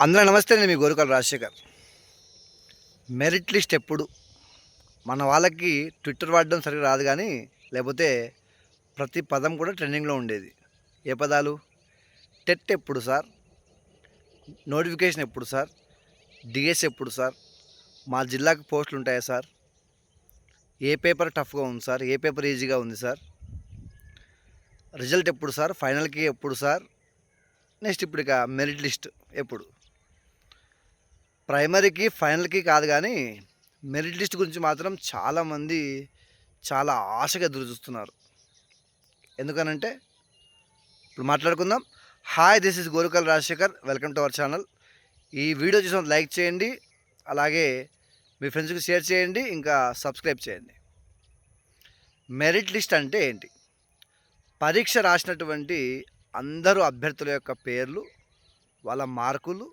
అందరూ నమస్తే నేను మీ గోరుకల్ రాజశేఖర్. మెరిట్ లిస్ట్ ఎప్పుడు? మన వాళ్ళకి ట్విట్టర్ వాడడం సరిగ్గా రాదు కానీ లేకపోతే ప్రతి పదం కూడా ట్రెండింగ్లో ఉండేది. ఏ పదాలు? టెట్ ఎప్పుడు సార్? నోటిఫికేషన్ ఎప్పుడు సార్? డిఎస్ ఎప్పుడు సార్? మా జిల్లాకు పోస్టులు ఉంటాయా సార్? ఏ పేపర్ టఫ్గా ఉంది సార్? ఏ పేపర్ ఈజీగా ఉంది సార్? రిజల్ట్ ఎప్పుడు సార్? ఫైనల్కి ఎప్పుడు సార్? నెక్స్ట్ ఇప్పుడు ఇక మెరిట్ లిస్ట్ ఎప్పుడు? ప్రైమరీకి ఫైనల్కి కాదు కానీ మెరిట్ లిస్ట్ గురించి మాత్రం చాలామంది చాలా ఆశగా ఎదురు చూస్తున్నారు. ఎందుకనంటే ఇప్పుడు మాట్లాడుకుందాం. Hi this is Gorukal Rajasekhar welcome to our channel ఈ వీడియో చూసిన లైక్ చేయండి. అలాగే మీ ఫ్రెండ్స్కి షేర్ చేయండి. ఇంకా సబ్స్క్రైబ్ చేయండి. మెరిట్ లిస్ట్ అంటే ఏంటి? పరీక్ష రాసినటువంటి అందరూ అభ్యర్థుల యొక్క పేర్లు వాళ్ళ మార్కులు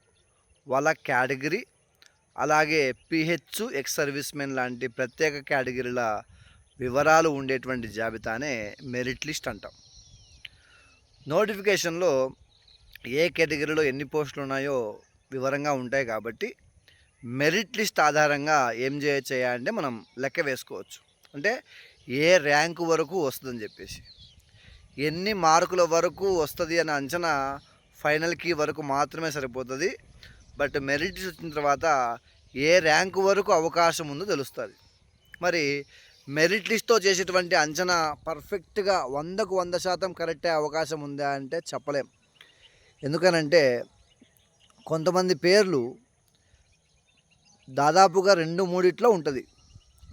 వాళ్ళ కేటగిరీ అలాగే పిహెచ్ ఎక్స్ సర్వీస్ మెన్ లాంటి ప్రత్యేక కేటగిరీల వివరాలు ఉండేటువంటి జాబితానే మెరిట్ లిస్ట్ అంటాం. నోటిఫికేషన్లో ఏ కేటగిరీలో ఎన్ని పోస్టులు ఉన్నాయో వివరంగా ఉంటాయి కాబట్టి మెరిట్ లిస్ట్ ఆధారంగా ఏం చేయాలంటే అంటే మనం లెక్క వేసుకోవచ్చు. అంటే ఏ ర్యాంకు వరకు వస్తుందని చెప్పేసి. ఎన్ని మార్కుల వరకు వస్తుంది అనే అంచనా ఫైనల్కి వరకు మాత్రమే సరిపోతుంది. బట్ మెరిట్స్ వచ్చిన తర్వాత ఏ ర్యాంకు వరకు అవకాశం ఉందో తెలుస్తుంది. మరి మెరిట్ లిస్ట్తో చేసేటువంటి అంచనా పర్ఫెక్ట్గా వందకు వంద శాతం కరెక్ట్ అయ్యే అవకాశం ఉందా అంటే చెప్పలేం. ఎందుకనంటే కొంతమంది పేర్లు దాదాపుగా రెండు మూడిట్లో ఉంటుంది.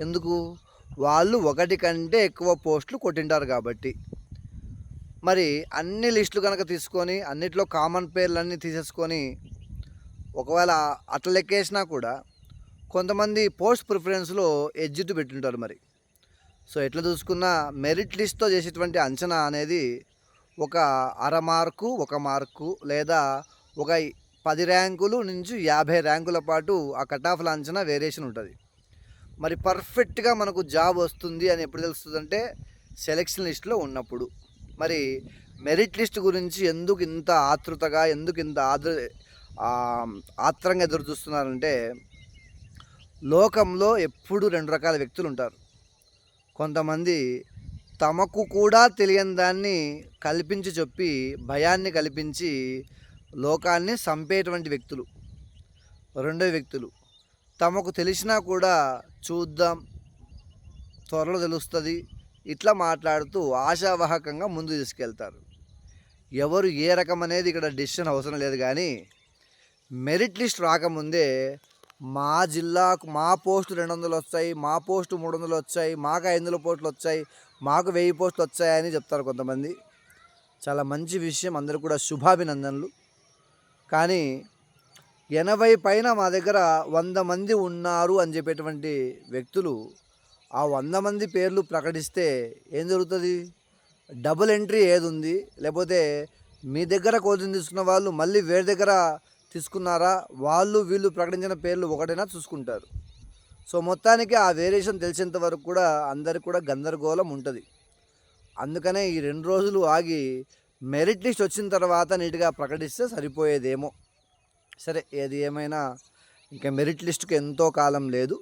ఎందుకు? వాళ్ళు ఒకటి కంటే ఎక్కువ పోస్టులు కొట్టింటారు కాబట్టి. మరి అన్ని లిస్టులు కనుక తీసుకొని అన్నిట్లో కామన్ పేర్లన్నీ తీసేసుకొని ఒకవేళ అట్లా లెక్కేసినా కూడా కొంతమంది పోస్ట్ ప్రిఫరెన్స్లో ఎడ్జిట్ పెట్టుంటారు మరి. సో ఎట్లా చూసుకున్నా మెరిట్ లిస్ట్తో చేసేటువంటి అంచనా అనేది ఒక అర మార్కు ఒక మార్కు లేదా ఒక పది ర్యాంకులు నుంచి యాభై ర్యాంకుల పాటు ఆ కట్ ఆఫ్ల అంచనా వేరియేషన్ ఉంటుంది. మరి పర్ఫెక్ట్గా మనకు జాబ్ వస్తుంది అని ఎప్పుడు తెలుస్తుందంటే సెలెక్షన్ లిస్ట్లో ఉన్నప్పుడు. మరి మెరిట్ లిస్ట్ గురించి ఎందుకు ఇంత ఆతృతగా ఎందుకు ఇంత ఆదృ ఆత్రంగా ఎదురు చూస్తున్నారంటే లోకంలో ఎప్పుడు రెండు రకాల వ్యక్తులు ఉంటారు. కొంతమంది తమకు కూడా తెలియని దాన్ని కల్పించి చెప్పి భయాన్ని కల్పించి లోకాన్ని చంపేటువంటి వ్యక్తులు రెండో వ్యక్తులు. తమకు తెలిసినా కూడా చూద్దాం త్వరలో తెలుస్తుంది ఇట్లా మాట్లాడుతూ ఆశావాహకంగా ముందు తీసుకెళ్తారు. ఎవరు ఏ రకం అనేది ఇక్కడ డిసిషన్ అవసరం లేదు కానీ మెరిట్ లిస్ట్ రాకముందే మా జిల్లాకు మా పోస్టు రెండు వందలు వచ్చాయి మా పోస్టు మూడు వందలు వచ్చాయి మాకు ఐదు వందల పోస్టులు వచ్చాయి మాకు వెయ్యి పోస్టులు వచ్చాయని చెప్తారు కొంతమంది. చాలా మంచి విషయం అందరూ కూడా శుభాభినందనలు. కానీ ఎనభై పైన మా దగ్గర వంద మంది ఉన్నారు అని చెప్పేటువంటి వ్యక్తులు ఆ వంద మంది పేర్లు ప్రకటిస్తే ఏం జరుగుతుంది? డబుల్ ఎంట్రీ ఏది ఉంది లేకపోతే మీ దగ్గర కోచింగ్ తీసుకున్న వాళ్ళు మళ్ళీ వేరే దగ్గర తీసుకున్నారా? వాళ్ళు వీళ్ళు ప్రకటించిన పేర్లు ఒకటైనా చూసుకుంటారు. సో మొత్తానికి ఆ వేరియేషన్ తెలిసేంత వరకు కూడా అందరికి కూడా గందరగోళం ఉంటుంది. అందుకనే ఈ రెండు రోజులు ఆగి మెరిట్ లిస్ట్ వచ్చిన తర్వాత నీట్గా ప్రకటిస్తే సరిపోయేదేమో. సరే ఏది ఏమైనా ఇంకా మెరిట్ లిస్ట్కి ఎంతో కాలం లేదు.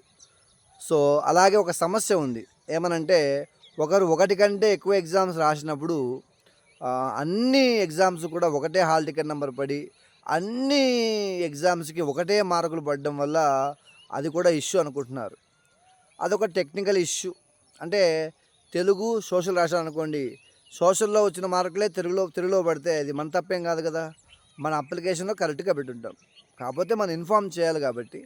సో అలాగే ఒక సమస్య ఉంది. ఏమనంటే ఒకరు ఒకటి కంటే ఎక్కువ ఎగ్జామ్స్ రాసినప్పుడు అన్ని ఎగ్జామ్స్ కూడా ఒకటే హాల్ టికెట్ నెంబర్ పడి అన్ని ఎగ్జామ్స్కి ఒకటే మార్కులు పడడం వల్ల అది కూడా ఇష్యూ అనుకుంటున్నారు. అదొక టెక్నికల్ ఇష్యూ. అంటే తెలుగు సోషల్ రాశారనుకోండి సోషల్లో వచ్చిన మార్కులే తెలుగులో తెలుగులో పడితే అది మన తప్పేం కాదు కదా. మన అప్లికేషన్లో కరెక్ట్గా పెట్టుంటాం. కాకపోతే మనం ఇన్ఫామ్ చేయాలి కాబట్టి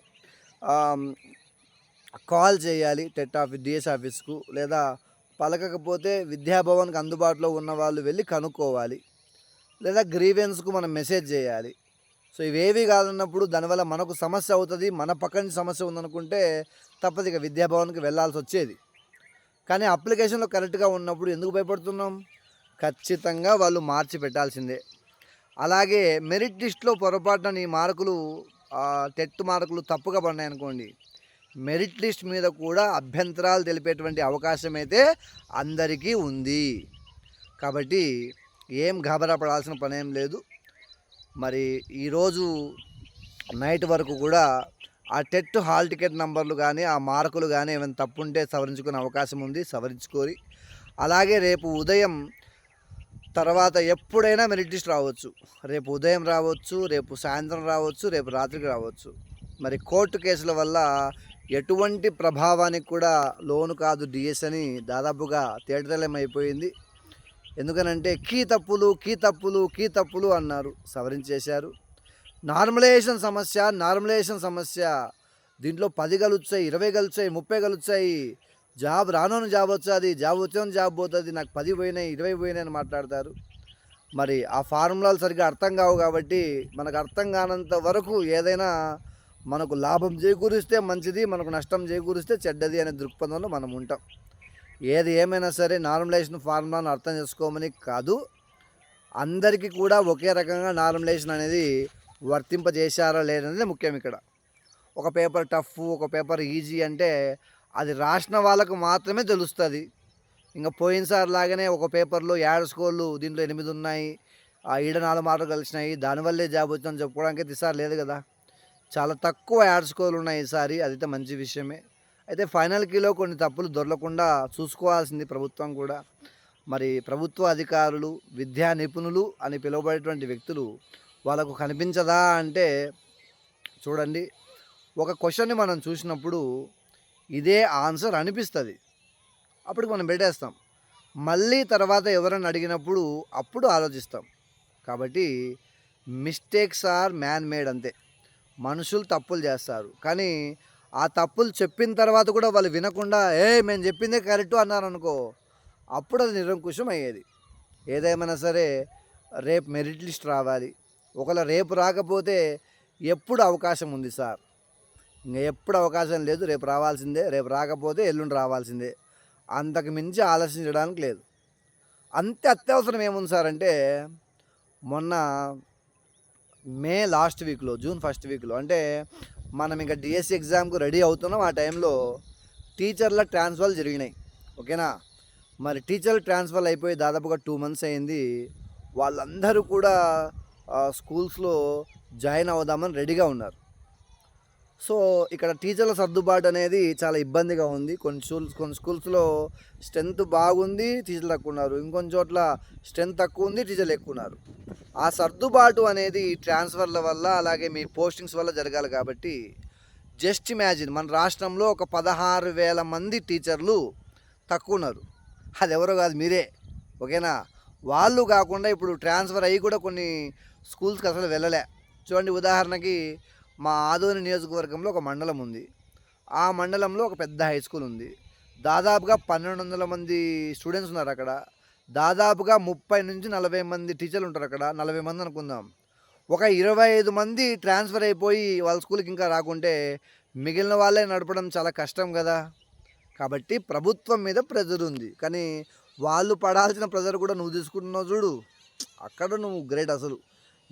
కాల్ చేయాలి టెట్ ఆఫీస్ డిఎస్ ఆఫీస్కు లేదా పలకకపోతే విద్యాభవన్కి అందుబాటులో ఉన్న వాళ్ళు వెళ్ళి కనుక్కోవాలి. లేదా గ్రీవెన్స్కు మనం మెసేజ్ చేయాలి. సో ఇవేవి కాదన్నప్పుడు దానివల్ల మనకు సమస్య అవుతుంది మన పక్కన సమస్య ఉందనుకుంటే తప్పదు ఇక విద్యాభవన్కి వెళ్ళాల్సి వచ్చేది. కానీ అప్లికేషన్లో కరెక్ట్గా ఉన్నప్పుడు ఎందుకు భయపడుతున్నాం? ఖచ్చితంగా వాళ్ళు మార్చి పెట్టాల్సిందే. అలాగే మెరిట్ లిస్ట్లో పొరపాటున నీ మార్కులు టెట్ మార్కులు తప్పుగా పడినాయి అనుకోండి మెరిట్ లిస్ట్ మీద కూడా అభ్యంతరాలు తెలిపేటువంటి అవకాశం అయితే అందరికీ ఉంది. కాబట్టి ఏం గాబరా పడాల్సిన పని ఏం లేదు. మరి ఈరోజు నైట్ వరకు కూడా ఆ టెట్ హాల్ టికెట్ నంబర్లు కానీ ఆ మార్కులు కానీ ఏమైనా తప్పుంటే సవరించుకునే అవకాశం ఉంది. సవరించుకొని అలాగే రేపు ఉదయం తర్వాత ఎప్పుడైనా మెరిట్ లిస్ట్ రావచ్చు. రేపు ఉదయం రావచ్చు రేపు సాయంత్రం రావచ్చు రేపు రాత్రికి రావచ్చు. మరి కోర్టు కేసుల వల్ల ఎటువంటి ప్రభావానికి కూడా లోను కాదు డిఎస్ అని దాదాపుగా తేటతెల్లం అయిపోయింది. ఎందుకనంటే కీ తప్పులు కీ తప్పులు కీ తప్పులు అన్నారు. సవరించేశారు నార్మలైజేషన్ సమస్య నార్మలైజేషన్ సమస్య. దీంట్లో పది కలుస్తాయి ఇరవై కలుస్తాయి ముప్పై కలుస్తాయి జాబ్ రానోని జాబ్ వచ్చాది జాబ్ వచ్చేని జాబ్ పోతుంది. నాకు పది పోయినాయి ఇరవై పోయినాయి అని మాట్లాడతారు. మరి ఆ ఫార్ములాలు సరిగ్గా అర్థం కావు కాబట్టి మనకు అర్థం కానంత వరకు ఏదైనా మనకు లాభం చేకూరిస్తే మంచిది మనకు నష్టం చేకూరిస్తే చెడ్డది అనే దృక్పథంలో మనం ఉంటాం. ఏది ఏమైనా సరే నార్మలైజేషన్ ఫార్ములాను అర్థం చేసుకోమని కాదు. అందరికీ కూడా ఒకే రకంగా నార్మలైజేషన్ అనేది వర్తింపజేశారా లేదనేది ముఖ్యం ఇక్కడ. ఒక పేపర్ టఫ్ ఒక పేపర్ ఈజీ అంటే అది రాసిన వాళ్ళకు మాత్రమే తెలుస్తుంది. ఇంకా పోయినసారి లాగానే ఒక పేపర్లో ఏడు స్కోర్లు దీంట్లో ఎనిమిది ఉన్నాయి ఆ ఈడ నాలుగు మార్కులు కలిసినాయి దానివల్లే జాబ్ వచ్చిందని చెప్పుకోవడానికి అయితే ఈసారి లేదు కదా. చాలా తక్కువ యాడ్ స్కోర్లు ఉన్నాయి ఈసారి అదైతే మంచి విషయమే. అయితే ఫైనల్ కీలో కొన్ని తప్పులు దొరకకుండా చూసుకోవాల్సింది ప్రభుత్వం కూడా. మరి ప్రభుత్వ అధికారులు విద్యా నిపుణులు అని పిలువబడేటువంటి వ్యక్తులు వాళ్ళకు కనిపించదా అంటే చూడండి ఒక క్వశ్చన్ని మనం చూసినప్పుడు ఇదే ఆన్సర్ అనిపిస్తుంది. అప్పుడు మనం పెట్టేస్తాం. మళ్ళీ తర్వాత ఎవరైనా అడిగినప్పుడు అప్పుడు ఆలోచిస్తాం. కాబట్టి మిస్టేక్స్ ఆర్ మ్యాన్ మేడ్ అంతే. మనుషులు తప్పులు చేస్తారు. కానీ ఆ తప్పులు చెప్పిన తర్వాత కూడా వాళ్ళు వినకుండా ఏ మేము చెప్పిందే కరెక్ట్ అన్నారు అనుకో అప్పుడు అది నిరంకుశం అయ్యేది ఏదేమైనా సరే రేపు మెరిట్ లిస్ట్ రావాలి. ఒకవేళ రేపు రాకపోతే ఎప్పుడు అవకాశం ఉంది సార్? ఇంకా ఎప్పుడు అవకాశం లేదు రేపు రావాల్సిందే రేపు రాకపోతే ఎల్లుండి రావాల్సిందే. అంతకు మించి ఆలోచించడానికి లేదు. అంతే అత్యవసరం ఏముంది సార్ అంటే మొన్న మే లాస్ట్ వీక్లో జూన్ ఫస్ట్ వీక్లో అంటే మనం ఇంకా డిఎస్సి ఎగ్జామ్కు రెడీ అవుతున్నాం. ఆ టైంలో టీచర్ల ట్రాన్స్ఫర్లు జరిగినాయి. ఓకేనా? మరి టీచర్ ట్రాన్స్ఫర్ అయిపోయి దాదాపుగా టూ మంత్స్ అయింది. వాళ్ళందరూ కూడా స్కూల్స్లో జాయిన్ అవుదామని రెడీగా ఉన్నారు. సో ఇక్కడ టీచర్ల సర్దుబాటు అనేది చాలా ఇబ్బందిగా ఉంది. కొన్ని స్కూల్స్ కొన్ని స్కూల్స్లో స్ట్రెంత్ బాగుంది టీచర్లు తక్కువ ఉన్నారు. ఇంకొన్ని చోట్ల స్ట్రెంత్ తక్కువ ఉంది టీచర్లు ఎక్కువ ఉన్నారు. ఆ సర్దుబాటు అనేది ట్రాన్స్ఫర్ల వల్ల అలాగే మీ పోస్టింగ్స్ వల్ల జరగాలి కాబట్టి జస్ట్ ఇమాజిన్ మన రాష్ట్రంలో ఒక పదహారు వేల మంది టీచర్లు తక్కువ ఉన్నారు. అది ఎవరో కాదు మీరే. ఓకేనా? వాళ్ళు కాకుండా ఇప్పుడు ట్రాన్స్ఫర్ అయ్యి కూడా కొన్ని స్కూల్స్కి అసలు వెళ్ళలే. చూడండి ఉదాహరణకి మా ఆదోని నియోజకవర్గంలో ఒక మండలం ఉంది. ఆ మండలంలో ఒక పెద్ద హై స్కూల్ ఉంది. దాదాపుగా పన్నెండు వందల మంది స్టూడెంట్స్ ఉన్నారు అక్కడ. దాదాపుగా ముప్పై నుంచి నలభై మంది టీచర్లు ఉంటారు అక్కడ. నలభై మంది అనుకుందాం. ఒక ఇరవై ఐదు మంది ట్రాన్స్ఫర్ అయిపోయి వాళ్ళ స్కూల్కి ఇంకా రాకుంటే మిగిలిన వాళ్ళే నడపడం చాలా కష్టం కదా. కాబట్టి ప్రభుత్వం మీద ప్రెజర్ ఉంది. కానీ వాళ్ళు పడాల్సిన ప్రెజర్ కూడా నువ్వు తీసుకుంటున్నావు చూడు. అక్కడ నువ్వు గ్రేట్ అసలు.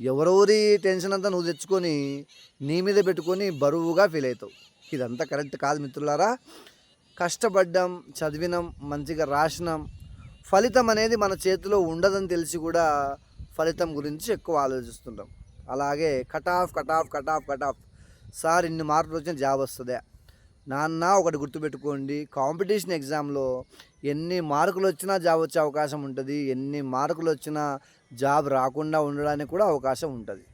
ఎవరెవరి టెన్షన్ అంతా నువ్వు తెచ్చుకొని నీ మీద పెట్టుకొని బరువుగా ఫీల్ అవుతావు. ఇదంతా కరెక్ట్ కాదు మిత్రులారా. కష్టపడ్డాం చదివినాం మంచిగా రాసినాం. ఫలితం అనేది మన చేతిలో ఉండదని తెలిసి కూడా ఫలితం గురించి ఎక్కువ ఆలోచిస్తుంటాం. అలాగే cut off cut off cut off cut off. Sir ఇన్ని మార్కులు వచ్చిన జాబ్ వస్తుందా. నాన్న ఒకటి గుర్తుపెట్టుకోండి. కాంపిటీషన్ ఎగ్జామ్లో ఎన్ని మార్కులు వచ్చినా జాబ్ వచ్చే అవకాశం ఉంటుంది. ఎన్ని మార్కులు వచ్చినా జాబ్ రాకుండా ఉండడానికి కూడా అవకాశం ఉంటుంది.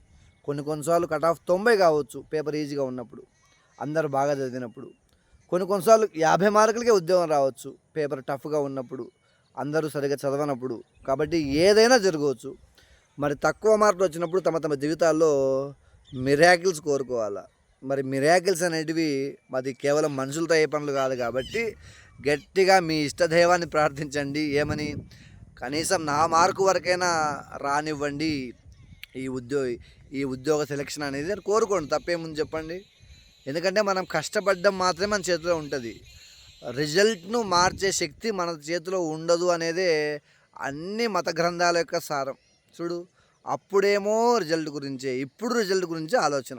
కొన్ని కొన్నిసార్లు కట్ ఆఫ్ తొంభై కావచ్చు పేపర్ ఈజీగా ఉన్నప్పుడు అందరు బాగా చదివినప్పుడు. కొన్ని కొన్నిసార్లు యాభై మార్కులకే ఉద్యోగం రావచ్చు పేపర్ టఫ్గా ఉన్నప్పుడు అందరూ సరిగా చదవనప్పుడు. కాబట్టి ఏదైనా జరగవచ్చు. మరి తక్కువ మార్కులు వచ్చినప్పుడు తమ తమ జీవితాల్లో మిరాకిల్స్ కోరుకోవాలా? మరి మిరాకిల్స్ అనేటివి మరి కేవలం మనుషులతో అయ్యే పనులు కాదు కాబట్టి గట్టిగా మీ ఇష్టదైవాన్ని ప్రార్థించండి. ఏమని? కనీసం నా మార్కు వరకైనా రానివ్వండి ఈ ఉద్యోగ ఈ ఉద్యోగ సెలక్షన్ అనేది నేను కోరుకోండి తప్పేముంది చెప్పండి? ఎందుకంటే మనం కష్టపడ్డం మాత్రమే మన చేతిలో ఉంటుంది. రిజల్ట్ను మార్చే శక్తి మన చేతిలో ఉండదు అనేదే అన్ని మత గ్రంథాల యొక్క సారం. చూడు అప్పుడేమో రిజల్ట్ గురించే ఇప్పుడు రిజల్ట్ గురించే ఆలోచన.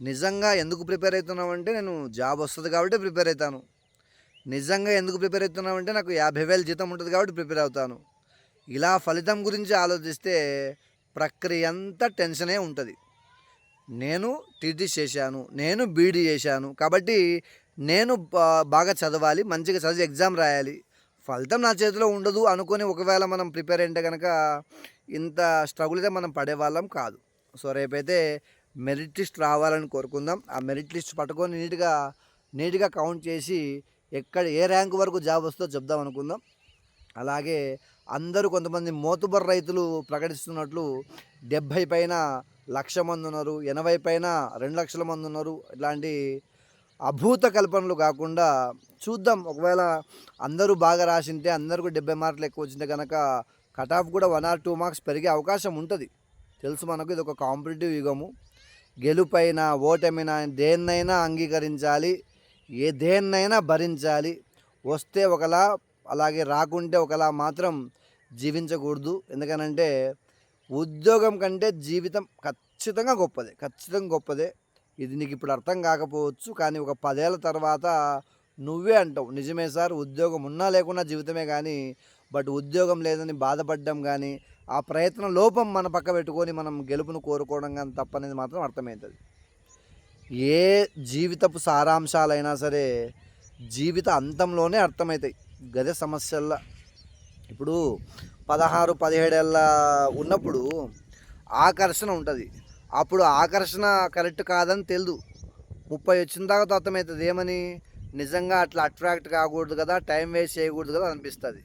నిజంగా ఎందుకు ప్రిపేర్ అవుతున్నామంటే నేను జాబ్ వస్తుంది కాబట్టి ప్రిపేర్ అవుతాను. నిజంగా ఎందుకు ప్రిపేర్ అవుతున్నావు అంటే నాకు యాభై వేలు జీతం ఉంటుంది కాబట్టి ప్రిపేర్ అవుతాను. ఇలా ఫలితం గురించి ఆలోచిస్తే ప్రక్రియ అంతా టెన్షనే ఉంటుంది. నేను టీటీ చేశాను నేను బీడీ చేశాను కాబట్టి నేను బాగా చదవాలి మంచిగా చదివి ఎగ్జామ్ రాయాలి. ఫలితం నా చేతిలో ఉండదు అనుకొని ఒకవేళ మనం ప్రిపేర్ అంటే కనుక ఇంత స్ట్రగుల్ అయితే మనం పడేవాళ్ళం కాదు. సో రేపైతే మెరిట్ లిస్ట్ రావాలని కోరుకుందాం. ఆ మెరిట్ లిస్ట్ పట్టుకొని నీట్గా నీట్గా కౌంట్ చేసి ఎక్కడ ఏ ర్యాంక్ వరకు జాబ్ వస్తుందో చెప్దాం అనుకుందాం. అలాగే అందరూ కొంతమంది మోతుబర్ రైతులు ప్రకటిస్తున్నట్లు డెబ్భై పైన లక్ష మంది ఉన్నారు ఎనభై పైన రెండు లక్షల మంది ఉన్నారు. ఇట్లాంటి అభూత కల్పనలు కాకుండా చూద్దాం. ఒకవేళ అందరూ బాగా రాసింటే అందరికీ డెబ్బై మార్కులు ఎక్కువ వచ్చింటే కనుక కట్ ఆఫ్ కూడా వన్ ఆర్ టూ మార్క్స్ పెరిగే అవకాశం ఉంటుంది. తెలుసు మనకు ఇది ఒక కాంపిటేటివ్ యుగము. గెలుపైన ఓటమిన దేన్నైనా అంగీకరించాలి. ఏ దేన్నైనా భరించాలి. వస్తే ఒకలా అలాగే రాకుంటే ఒకలా మాత్రం జీవించకూడదు. ఎందుకనంటే ఉద్యోగం కంటే జీవితం ఖచ్చితంగా గొప్పదే ఖచ్చితంగా గొప్పదే. ఇది నీకు ఇప్పుడు అర్థం కాకపోవచ్చు కానీ ఒక పదేళ్ళ తర్వాత నువ్వే అంటావు నిజమే సార్ ఉద్యోగం ఉన్నా లేకున్నా జీవితమే కానీ బట్ ఉద్యోగం లేదని బాధపడడం కానీ ఆ ప్రయత్నం లోపం మన పక్క పెట్టుకొని మనం గెలుపును కోరుకోవడం కానీ తప్పనేది మాత్రం అర్థమవుతుంది. ఏ జీవితపు సారాంశాలైనా సరే జీవిత అంతంలోనే అర్థమవుతాయి. గదే సమస్యల్లో. ఇప్పుడు పదహారు పదిహేడేళ్ళ ఉన్నప్పుడు ఆకర్షణ ఉంటుంది. అప్పుడు ఆకర్షణ కరెక్ట్ కాదని తెలియదు ముప్పై వచ్చిన తర్వాత అర్థమవుతుంది. ఏమని? నిజంగా అట్లా అట్రాక్ట్ కాకూడదు కదా టైం వేస్ట్ చేయకూడదు కదా అనిపిస్తుంది.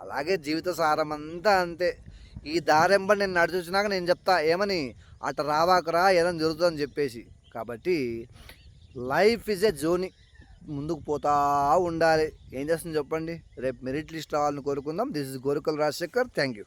అలాగే జీవిత సారం అంతా అంతే. ఈ దారెంబ నేను నడిచొచ్చినాక నేను చెప్తా ఏమని? అట్లా రావాకరా ఏదైనా జరుగుతుందని చెప్పేసి. కాబట్టి లైఫ్ ఇస్ ఎ జోని. ముందుకు పోతా ఉండాలి. ఏం చేస్తుంది చెప్పండి? రేపు మెరిట్ లిస్ట్ రావాలని కోరుకుందాం. This is Gorukal Rajasekhar. Thank you